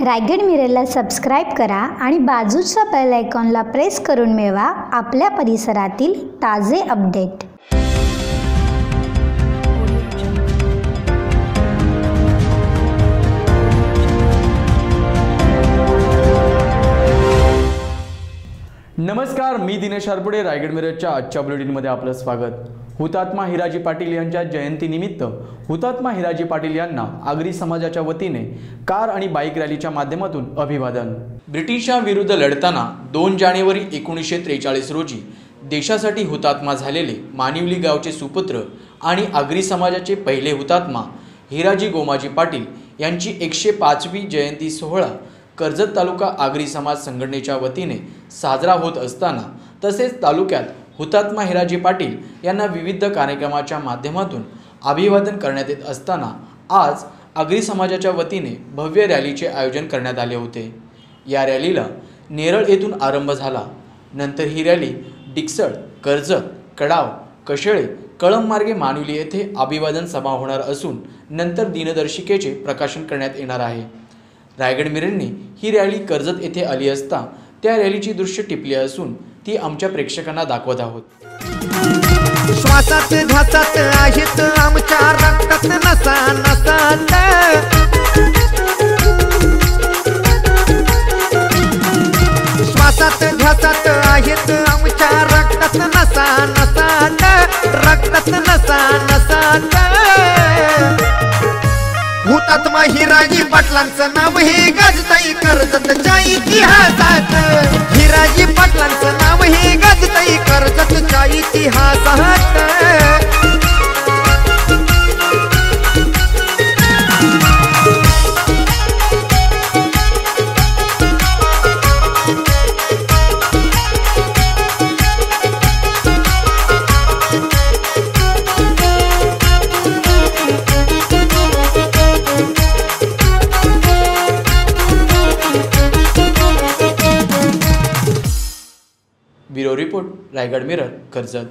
Raigad मिररला subscribe करा आणि बाजूच्या बेल आयकॉनला प्रेस करून मिळवा आपल्या परिसरातील ताजे अपडेट नमस्कार मी दिनेश हरपुडे रायगड मिरजच्या आजच्या बुलेटिनमध्ये आपलं स्वागत. हुतात्मा हिराजी पाटील यांच्या जयंतीनिमित्त हुतात्मा हिराजी पाटील यांना आगरी समाजाच्या वतीने कार आणि बाईक रॅलीच्या माध्यमातून अभिवादन. ब्रिटिशांविरुद्ध लढताना दोन जानेवारी एकोणीसशे त्रेचाळीस रोजी देशासाठी हुतात्मा झालेले मानिवली गावचे सुपुत्र आणि आगरी समाजाचे पहिले हुतात्मा हिराजी गोमाजी पाटील यांची एकशे पाचवी जयंती सोहळा कर्जत तालुका आगरी समाज संघटनेच्या वतीने साजरा होत असताना तसेच तालुक्यात हुतात्मा हिराजी पाटील यांना विविध कार्यक्रमाच्या माध्यमातून अभिवादन करण्यात येत असताना आज आगरी समाजाच्या वतीने भव्य रॅलीचे आयोजन करण्यात आले होते. या रॅलीला नेरळ येथून आरंभ झाला. नंतर ही रॅली डिक्सळ कर्जत कडाव कशेळे कळंबमार्गे मानुली येथे अभिवादन सभा होणार असून नंतर दिनदर्शिकेचे प्रकाशन करण्यात येणार आहे. रायगड मिररने ही रॅली कर्जत येथे आली असता त्या रॅलीची दृश्य टिपली असून ती आमच्या प्रेक्षकांना दाखवत आहोत. श्वासात घासात आहेत आमच्या रक्तात नसा नसात श्वासात घासात आहेत आमच्या रक्तात नसा नसा हुतात्मा हिराजी पाटलांचं नाव हे गाजताई कर्जतच्या इतिहासात हिराजी पाटलांचं नाव हे गाजताई कर्जतच्या इतिहासात bureau report Raigad Mirror Karjat.